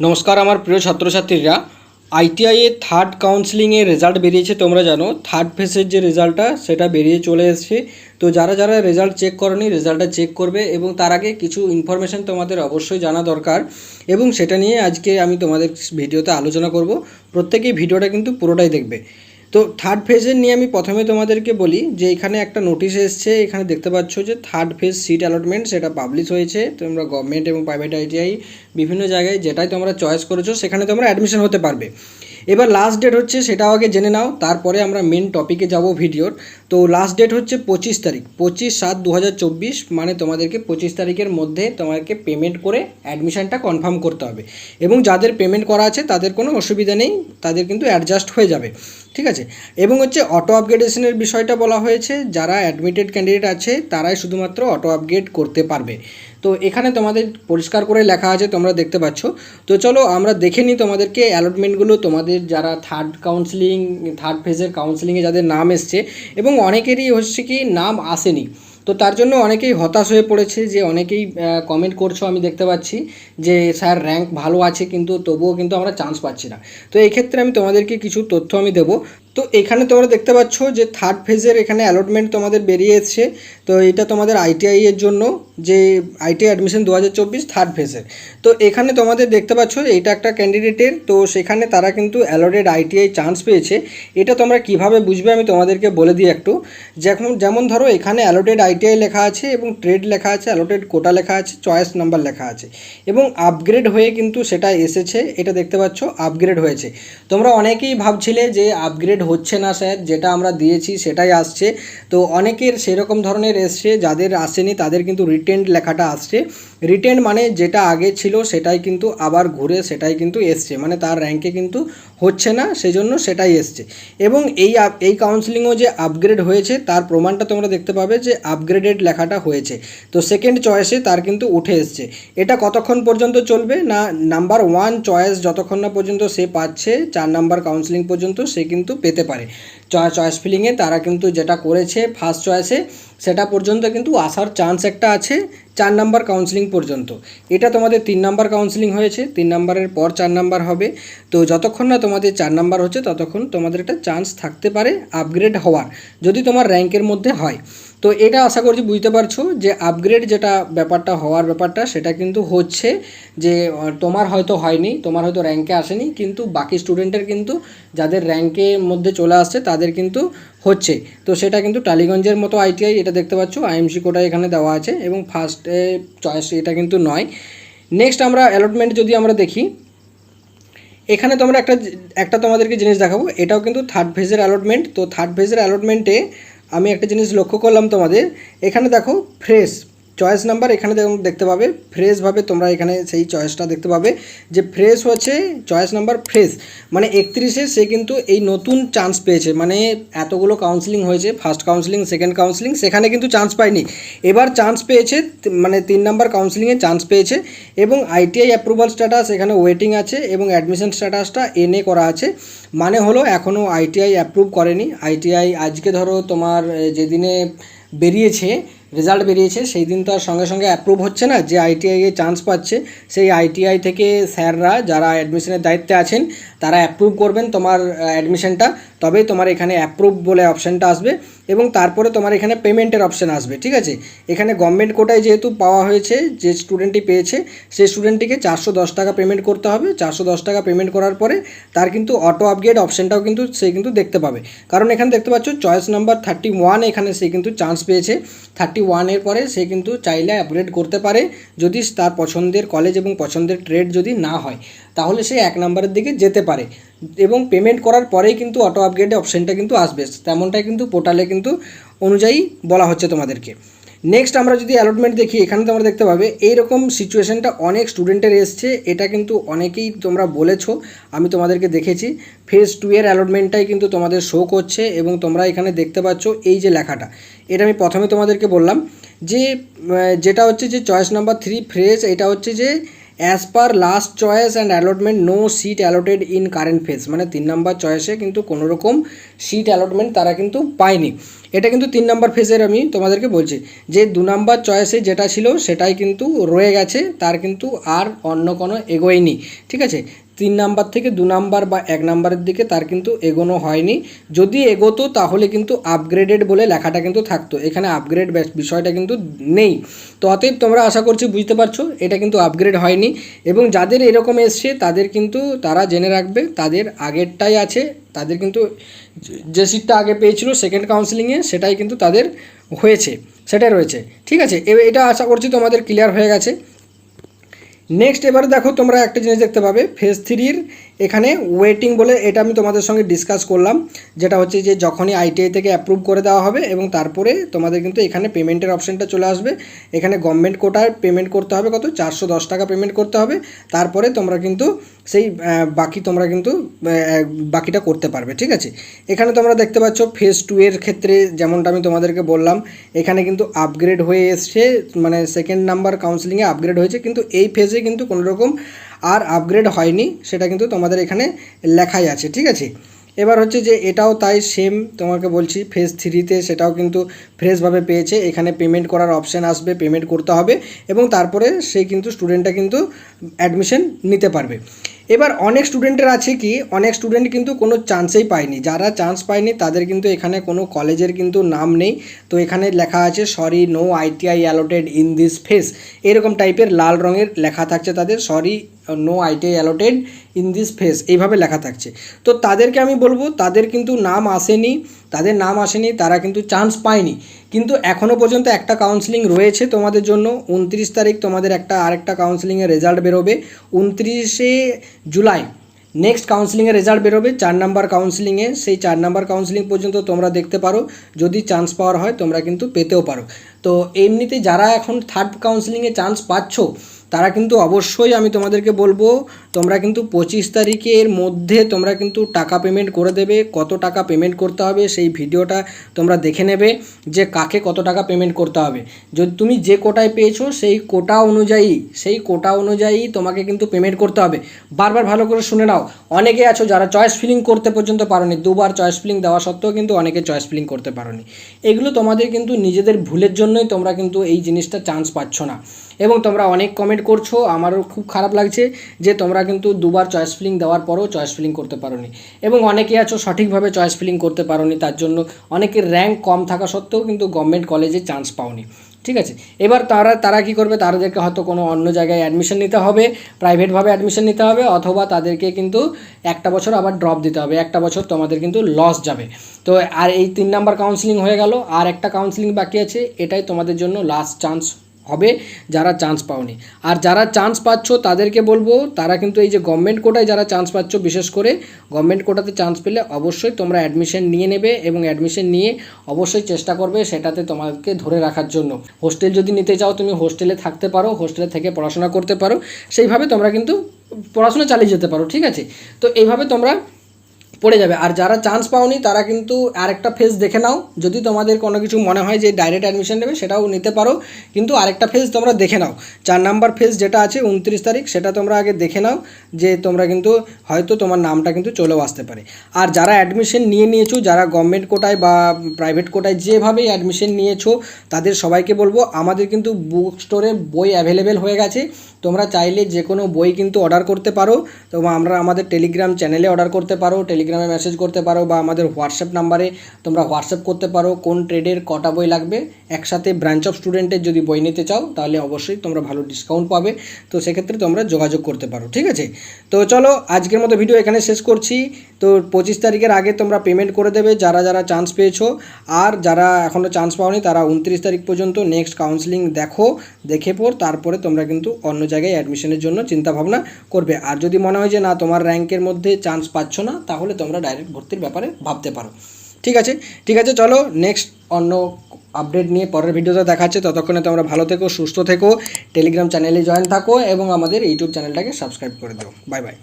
নমস্কার আমার প্রিয় ছাত্রছাত্রীরা। আইটিআইয়ে থার্ড কাউন্সিলিংয়ের রেজাল্ট বেরিয়েছে, তোমরা জানো। থার্ড ফেসের যে রেজাল্টটা সেটা বেরিয়ে চলে এসেছে। তো যারা যারা রেজাল্ট চেক করনি রেজাল্টটা চেক করবে এবং তার আগে কিছু ইনফরমেশান তোমাদের অবশ্যই জানা দরকার এবং সেটা নিয়ে আজকে আমি তোমাদের ভিডিওতে আলোচনা করব। প্রত্যেকেই ভিডিওটা কিন্তু পুরোটাই দেখবে। তো থার্ড ফেজের নিয়ে আমি প্রথমে তোমাদেরকে বলি যে এখানে একটা নোটিশ এসছে, এখানে দেখতে পাচ্ছ যে থার্ড ফেজ সিট অ্যালটমেন্ট সেটা পাবলিশ হয়েছে। তোমরা গভর্নমেন্ট এবং প্রাইভেট আইটিআই বিভিন্ন জায়গায় যেটাই তোমরা চয়েস করেছ, সেখানে তোমরা অ্যাডমিশন হতে পারবে। এবার লাস্ট ডেট হচ্ছে, সেটাও আগে জেনে নাও, তারপরে আমরা মেন টপিকে যাব ভিডিওর। তো লাস্ট ডেট হচ্ছে পঁচিশ তারিখ, পঁচিশ সাত দু মানে তোমাদেরকে পঁচিশ তারিখের মধ্যে তোমাকে পেমেন্ট করে অ্যাডমিশনটা কনফার্ম করতে হবে। এবং যাদের পেমেন্ট করা আছে, তাদের কোনো অসুবিধা নেই, তাদের কিন্তু অ্যাডজাস্ট হয়ে যাবে, ঠিক আছে? এবং হচ্ছে অটো আপগ্রেডেশনের বিষয়টা বলা হয়েছে, যারা অ্যাডমিটেড ক্যান্ডিডেট আছে, তারাই শুধুমাত্র অটো আপগ্রেড করতে পারবে। তো এখানে তোমাদের পরিষ্কার করে লেখা আছে, তোমরা দেখতে পাচ্ছ। তো চলো আমরা দেখে নিই তোমাদেরকে অ্যালটমেন্টগুলো তোমাদের যারা থার্ড কাউন্সিলিং থার্ড ফেজের কাউন্সিলিংয়ে যাদের নাম এসছে, এবং অনেকেরই হচ্ছে কি নাম আসেনি। তো তার জন্য অনেকেই হতাশ হয়ে পড়েছে যে অনেকেই কমেন্ট করছ, আমি দেখতে পাচ্ছি যে, স্যার র্যাঙ্ক ভালো আছে, কিন্তু তবুও কিন্তু আমরা চান্স পাচ্ছি না। তো এই ক্ষেত্রে আমি তোমাদেরকে কিছু তথ্য আমি দেবো। তো এখানে তোমরা দেখতে পাচ্ছ যে থার্ড ফেজের এখানে অ্যালটমেন্ট তোমাদের বেরিয়ে এসছে। তো এটা তোমাদের আইটিআই এর জন্য যে আইটিআই অ্যাডমিশন দু হাজার চব্বিশ থার্ড ফেজের তো এখানে তোমাদের দেখতে পাচ্ছ এটা একটা ক্যান্ডিডেটের তো সেখানে তারা কিন্তু অ্যালোটেড আইটিআই চান্স পেয়েছে। এটা তোমরা কীভাবে বুঝবে আমি তোমাদেরকে বলে দিই একটু। যেমন যেমন ধরো এখানে অ্যালোটেড আইটিআই লেখা আছে এবং ট্রেড লেখা আছে অ্যালোটেড কোটা লেখা আছে চয়েস নাম্বার লেখা আছে। এবং আপগ্রেড হয়ে কিন্তু সেটা এসেছে, এটা দেখতে পাচ্ছ আপগ্রেড হয়েছে। তোমরা অনেকেই ভাবছিলে যে আপগ্রেড হচ্ছে না স্যার, যেটা আমরা দিয়েছি সেটাই আসছে। তো অনেকের সেরকম ধরনের এসছে, যাদের আসেনি তাদের কিন্তু রিটেন্ড লেখাটা আসছে। রিটেন্ড মানে যেটা আগে ছিল সেটাই কিন্তু আবার ঘুরে সেটাই কিন্তু এসছে। মানে তার র্যাঙ্কে কিন্তু হচ্ছে না, সেজন্য সেটাই এসছে। এবং এই এই কাউন্সিলিংও যে আপগ্রেড হয়েছে, তার প্রমাণটা তোমরা দেখতে পাবে যে আপগ্রেডেড লেখাটা হয়েছে। তো সেকেন্ড চয়েসে তার কিন্তু উঠে এসছে। এটা কতক্ষণ পর্যন্ত চলবে না নাম্বার ওয়ান চয়েস যতক্ষণ না পর্যন্ত সে পাচ্ছে, চার নাম্বার কাউন্সিলিং পর্যন্ত সে কিন্তু পেতে পারে। চয়েস ফিলিংয়ে তারা কিন্তু যেটা করেছে ফার্স্ট চয়েসে সেটা পর্যন্ত কিন্তু আসার চান্স একটা আছে চার নাম্বার কাউন্সিলিং পর্যন্ত। এটা তোমাদের তিন নাম্বার কাউন্সিলিং হয়েছে, তিন নাম্বারের পর চার নাম্বার হবে। তো যতক্ষণ না তোমাদের চার নাম্বার হচ্ছে, ততক্ষণ তোমাদের একটা চান্স থাকতে পারে আপগ্রেড হওয়ার, যদি তোমার র্যাঙ্কের মধ্যে হয়। তো এটা আশা করছি বুঝতে পারছ যে আপগ্রেড যেটা ব্যাপারটা হওয়ার ব্যাপারটা, সেটা কিন্তু হচ্ছে যে তোমার হয়তো হয়নি, তোমার হয়তো র্যাঙ্কে আসেনি, কিন্তু বাকি স্টুডেন্টের কিন্তু, যাদের র্যাঙ্কের মধ্যে চলে আসছে, তাদের কিন্তু হচ্ছে। তো সেটা কিন্তু টালিগঞ্জের মতো আইটিআই এটা দেখতে পাচ্ছ আইএমসি কোটা এখানে দেওয়া আছে এবং ফার্স্টে চয়েস এটা কিন্তু নয়। নেক্সট আমরা অ্যালটমেন্ট যদি আমরা দেখি, এখানে তোমরা একটা একটা তোমাদেরকে জিনিস দেখাবো, এটাও কিন্তু থার্ড ফেজের অ্যালটমেন্ট তো থার্ড ফেজের অ্যালটমেন্টে আমি একটা জিনিস লক্ষ্য করলাম তোমাদের। এখানে দেখো ফ্রেশ চয়েস নাম্বার এখানে দেখতে পাবে। ফ্রেশভাবে তোমরা এখানে সেই চয়েসটা দেখতে পাবে। যে ফ্রেশ হচ্ছে চয়েস নাম্বার ফ্রেশ মানে একত্রিশে সে কিন্তু এই নতুন চান্স পেয়েছে। মানে এতগুলো কাউন্সিলিং হয়েছে। ফার্স্ট কাউন্সিলিং সেকেন্ড কাউন্সিলিং সেখানে কিন্তু চান্স পায়নি। এবার চান্স পেয়েছে মানে তিন নাম্বার কাউন্সিলিংয়ে চান্স পেয়েছে। এবং আইটিআই অ্যাপ্রুভাল স্ট্যাটাস এখানে ওয়েটিং আছে এবং অ্যাডমিশন স্ট্যাটাসটা এনএ করা আছে। মানে হলো এখনও আইটিআই অ্যাপ্রুভ করেনি। আইটিআই আজকে ধরো তোমার যেদিনে বেরিয়েছে রেজাল্ট বেরিয়েছে। সেই দিন তো আর সঙ্গে সঙ্গে অ্যাপ্রুভ হচ্ছে না, যে আইটিআইয়ে চান্স পাচ্ছে, সেই আইটিআই থেকে স্যাররা যারা অ্যাডমিশনের দায়িত্বে আছেন, তারা অ্যাপ্রুভ করবেন তোমার অ্যাডমিশনটা তবেই তোমার এখানে অ্যাপ্রুভ বলে অপশানটা আসবে। এবং তারপরে তোমার এখানে পেমেন্টের অপশান আসবে, ঠিক আছে? এখানে গভর্নমেন্ট কোটায় যেহেতু পাওয়া হয়েছে, যে স্টুডেন্টটি পেয়েছে, সেই স্টুডেন্টটিকে চারশো দশ টাকা পেমেন্ট করতে হবে। চারশো দশ টাকা পেমেন্ট করার পরে তার কিন্তু অটো আপগ্রেড অপশানটাও কিন্তু সে কিন্তু দেখতে পাবে। কারণ এখানে দেখতে পাচ্ছ চয়েস নাম্বার থার্টি ওয়ান এখানে সে কিন্তু চান্স পেয়েছে। থার্টি ওয়ানের পরে সে কিন্তু চাইলে আপগ্রেড করতে পারে, যদি তার পছন্দের কলেজ এবং পছন্দের ট্রেড যদি না হয়। তাহলে সে এক নম্বরের দিকে যেতে পারে। এবং পেমেন্ট করার পরেই কিন্তু অটো আপগ্রেডে অপশানটা কিন্তু আসবে। তেমনটাই কিন্তু পোর্টালে কিন্তু অনুযায়ী বলা হচ্ছে তোমাদেরকে। নেক্সট আমরা যদি অ্যালটমেন্ট দেখি, এখানে তোমরা দেখতে পাবে, এইরকম সিচুয়েশনটা অনেক স্টুডেন্টের এসছে। এটা কিন্তু অনেকেই তোমরা বলেছ, আমি তোমাদেরকে দেখেছি। ফেজ টু এর অ্যালটমেন্টটাই কিন্তু তোমাদের শো করছে এবং তোমরা এখানে দেখতে পাচ্ছ এই যে লেখাটা। এটা আমি প্রথমে তোমাদেরকে বললাম যে যেটা হচ্ছে যে চয়েস নাম্বার থ্রি ফ্রেজ এটা হচ্ছে যে as per last choice and allotment no seat allotted in current phase মানে তিন নম্বর চয়েসে কিন্তু কোনো রকম সিট অ্যালটমেন্ট তারা কিন্তু পায়নি। এটা কিন্তু তিন নম্বর ফেজের আমি তোমাদেরকে বলছি। যে দু নম্বর চয়েসে যেটা ছিল, সেটাই কিন্তু রয়ে গেছে, তার কিন্তু আর অন্য কোনো এগোয়নি। ঠিক আছে? তিন নাম্বার থেকে দু নাম্বার বা এক নাম্বারের দিকে তার কিন্তু এগোনো হয়নি। যদি এগোতো, তাহলে কিন্তু আপগ্রেডেড বলে লেখাটা কিন্তু থাকতো। এখানে আপগ্রেড বিষয়টা কিন্তু নেই। তো অতএব তোমরা আশা করছি বুঝতে পারছ, এটা কিন্তু আপগ্রেড হয়নি। এবং যাদের এরকম এসছে, তাদের কিন্তু তারা জেনে রাখবে, তাদের আগেরটাই আছে, তাদের কিন্তু যে সিটটা আগে পেয়েছিল সেকেন্ড কাউন্সিলিংয়ে সেটাই কিন্তু তাদের হয়েছে, সেটাই রয়েছে। ঠিক আছে? এটা আশা করছি তোমাদের ক্লিয়ার হয়ে গেছে। নেক্সট এবারে দেখো তোমরা একটা জিনিস দেখতে পাবে ফেজ থ্রির এখানে ওয়েটিং বলে এটা আমি তোমাদের সঙ্গে ডিসকাস করলাম, যেটা হচ্ছে যে যখনই আইটিআই থেকে অ্যাপ্রুভ করে দেওয়া হবে এবং তারপরে তোমাদের কিন্তু এখানে পেমেন্টের অপশানটা চলে আসবে। এখানে গভর্নমেন্ট কোটায় পেমেন্ট করতে হবে কত? চারশো দশ টাকা পেমেন্ট করতে হবে। তারপরে তোমরা কিন্তু সেই বাকি তোমরা কিন্তু বাকিটা করতে পারবে, ঠিক আছে? এখানে তোমরা দেখতে পাচ্ছ ফেজ টু এর ক্ষেত্রে যেমনটা আমি তোমাদেরকে বললাম, এখানে কিন্তু আপগ্রেড হয়ে এসছে মানে সেকেন্ড নাম্বার কাউন্সিলিংয়ে আপগ্রেড হয়েছে, কিন্তু এই ফেজে কিন্তু কোনো রকম আর আপগ্রেড হয়নি, সেটা কিন্তু তোমাদের এখানে লেখাই আছে, ঠিক আছে? এবার হচ্ছে যে এটাও তাই সেম তোমাকে বলছি ফেজ থ্রিতে সেটাও কিন্তু ফ্রেশভাবে পেয়েছে, এখানে পেমেন্ট করার অপশান আসবে পেমেন্ট করতে হবে এবং তারপরে সে কিন্তু স্টুডেন্টটা কিন্তু অ্যাডমিশন নিতে পারবে। এবার অনেক স্টুডেন্টের আছে কি, অনেক স্টুডেন্ট কিন্তু কোনো চান্সেই পায়নি, যারা চান্স পায়নি তাদের কিন্তু এখানে কোনো কলেজের কিন্তু নাম নেই, তো এখানে লেখা আছে sorry no ITI allotted in this phase এরকম টাইপের লাল রঙের লেখা থাকছে তাদের sorry no ITI allotted in this phase এইভাবে লেখা থাকছে। তো তাদেরকে আমি বলব, তাদের কিন্তু নাম আসেনি, তাদের নাম আসেনি, তারা কিন্তু চান্স পায়নি। কিন্তু এখনও পর্যন্ত একটা কাউন্সিলিং রয়েছে তোমাদের জন্য, উনত্রিশ তারিখ তোমাদের একটা আরেকটা কাউন্সিলিংয়ের রেজাল্ট বেরোবে, উনত্রিশে জুলাই নেক্সট কাউন্সিলিংয়ের রেজাল্ট বেরোবে, চার নাম্বার কাউন্সিলিংয়ে সেই চার নাম্বার কাউন্সিলিং পর্যন্ত তোমরা দেখতে পারো, যদি চান্স পাওয়ার হয় তোমরা কিন্তু পেতেও পারো। তো এমনিতে যারা এখন থার্ড কাউন্সিলিংয়ে চান্স পাচ্ছ তারা কিন্তু অবশ্যই আমি তোমাদেরকে বলব, তোমরা কিন্তু পঁচিশ তারিখের মধ্যে তোমরা কিন্তু টাকা পেমেন্ট করে দেবে, কত টাকা পেমেন্ট করতে হবে সেই ভিডিওটা তোমরা দেখে নেবে যে কাকে কত টাকা পেমেন্ট করতে হবে। যদি তুমি যে কোটায় পেয়েছ সেই কোটা অনুযায়ী, সেই কোটা অনুযায়ী তোমাকে কিন্তু পেমেন্ট করতে হবে। বারবার ভালো করে শুনে নাও, অনেকে আছো যারা চয়েস ফিলিং করতে পর্যন্ত পারোনি, দুবার চয়েস ফিলিং দেওয়া সত্ত্বেও কিন্তু অনেকে চয়েস ফিলিং করতে পারোনি। এগুলো তোমাদের কিন্তু নিজেদের ভুলের জন্যই তোমরা কিন্তু এই জিনিসটা চান্স পাচ্ছ না। এবং তোমরা অনেক কমেন্ট করছ, আমারও খুব খারাপ লাগছে যে তোমরা কিন্তু দুবার চয়েস ফিলিং দেওয়ার পরেও চয়েস ফিলিং করতে পারোনি। এবং অনেকে আছো সঠিকভাবে চয়েস ফিলিং করতে পারোনি, তার জন্য অনেকের র্যাঙ্ক কম থাকা সত্ত্বেও কিন্তু গভর্নমেন্ট কলেজে চান্স পাওনি। ঠিক আছে? এবার তারা তারা কি করবে? তাদেরকে হয়তো কোনো অন্য জায়গায় অ্যাডমিশন নিতে হবে প্রাইভেটভাবে অ্যাডমিশন নিতে হবে, অথবা তাদেরকে কিন্তু একটা বছর আবার ড্রপ দিতে হবে, একটা বছর তোমাদের কিন্তু লস যাবে। তো আর এই তিন নাম্বার কাউন্সিলিং হয়ে গেল, আর একটা কাউন্সিলিং বাকি আছে, এটাই তোমাদের জন্য লাস্ট চান্স হবে, যারা চান্স পাওনি। আর যারা চান্স পাচ্ছ, তাদেরকে বলব, তারা কিন্তু এই যে গভর্নমেন্ট কোটায় যারা চান্স পাচ্ছ, বিশেষ করে গভর্নমেন্ট কোটাতে চান্স পেলে অবশ্যই তোমরা অ্যাডমিশন নিয়ে নেবে এবং অ্যাডমিশন নিয়ে অবশ্যই চেষ্টা করবে সেটাতে তোমাকে ধরে রাখার জন্য। হোস্টেল যদি নিতে চাও, তুমি হোস্টেলে থাকতে পারো হোস্টেলে থেকে পড়াশোনা করতে পারো। সেইভাবে তোমরা কিন্তু পড়াশোনা চালিয়ে যেতে পারো, ঠিক আছে? তো এইভাবে তোমরা পড়ে যাবে। আর যারা চান্স পাওনি, তারা কিন্তু আরেকটা ফেজ দেখে নাও। যদি তোমাদের কোনো কিছু মনে হয় যে ডাইরেক্ট অ্যাডমিশন নেবে, সেটাও নিতে পারো। কিন্তু আরেকটা ফেজ তোমরা দেখে নাও। চার নাম্বার ফেজ যেটা আছে, উনত্রিশ তারিখ, সেটা তোমরা আগে দেখে নাও যে তোমরা কিন্তু হয়তো তোমার নামটা কিন্তু চলেও আসতে পারে। আর যারা অ্যাডমিশন নিয়ে নিয়েছো, যারা গভর্নমেন্ট কোটায় বা প্রাইভেট কোটায় যেভাবেই অ্যাডমিশন নিয়েছো, তাদের সবাইকে বলব, আমাদের কিন্তু বুক স্টোরে বই অ্যাভেলেবেল হয়ে গেছে। তোমরা চাইলে যে কোনো বই কিন্তু অর্ডার করতে পারো। তো আমরা আমাদের টেলিগ্রাম চ্যানেলে অর্ডার করতে পারো। টেলিগ্রামে মেসেজ করতে পারো বা আমাদের হোয়াটসঅ্যাপ নাম্বারে তোমরা হোয়াটসঅ্যাপ করতে পারো কোন ট্রেডের কটা বই লাগবে। একসাথে ব্রাঞ্চ অফ স্টুডেন্টের যদি বই নিতে চাও, তাহলে অবশ্যই তোমরা ভালো ডিসকাউন্ট পাবে। তো সেক্ষেত্রে তোমরা যোগাযোগ করতে পারো, ঠিক আছে? তো চলো, আজকের মতো ভিডিও এখানে শেষ করছি। তো পঁচিশ তারিখের আগে তোমরা পেমেন্ট করে দেবে, যারা যারা চান্স পেয়েছ। আর যারা এখনও চান্স পাওনি, তারা উনত্রিশ তারিখ পর্যন্ত নেক্সট কাউন্সিলিং দেখো, দেখে পর তারপরে তোমরা কিন্তু অন্য জায়গায় অ্যাডমিশনের জন্য চিন্তা ভাবনা করবে। আর যদি মনে হয় যে না, তোমার র্যাঙ্কের মধ্যে চান্স পাচ্ছ না, তাহলে তোমরা ডাইরেক্ট ভর্তির ব্যাপারে ভাবতে পারো। ঠিক আছে? ঠিক আছে, চলো নেক্সট অন্য আপডেট নিয়ে পরের ভিডিওতে দেখাচ্ছে। ততক্ষণে তোমরা ভালো থেকো, সুস্থ থেকো টেলিগ্রাম চ্যানেলে জয়েন থাকো এবং আমাদের ইউটিউব চ্যানেলটাকে সাবস্ক্রাইব করে দিও। Bye bye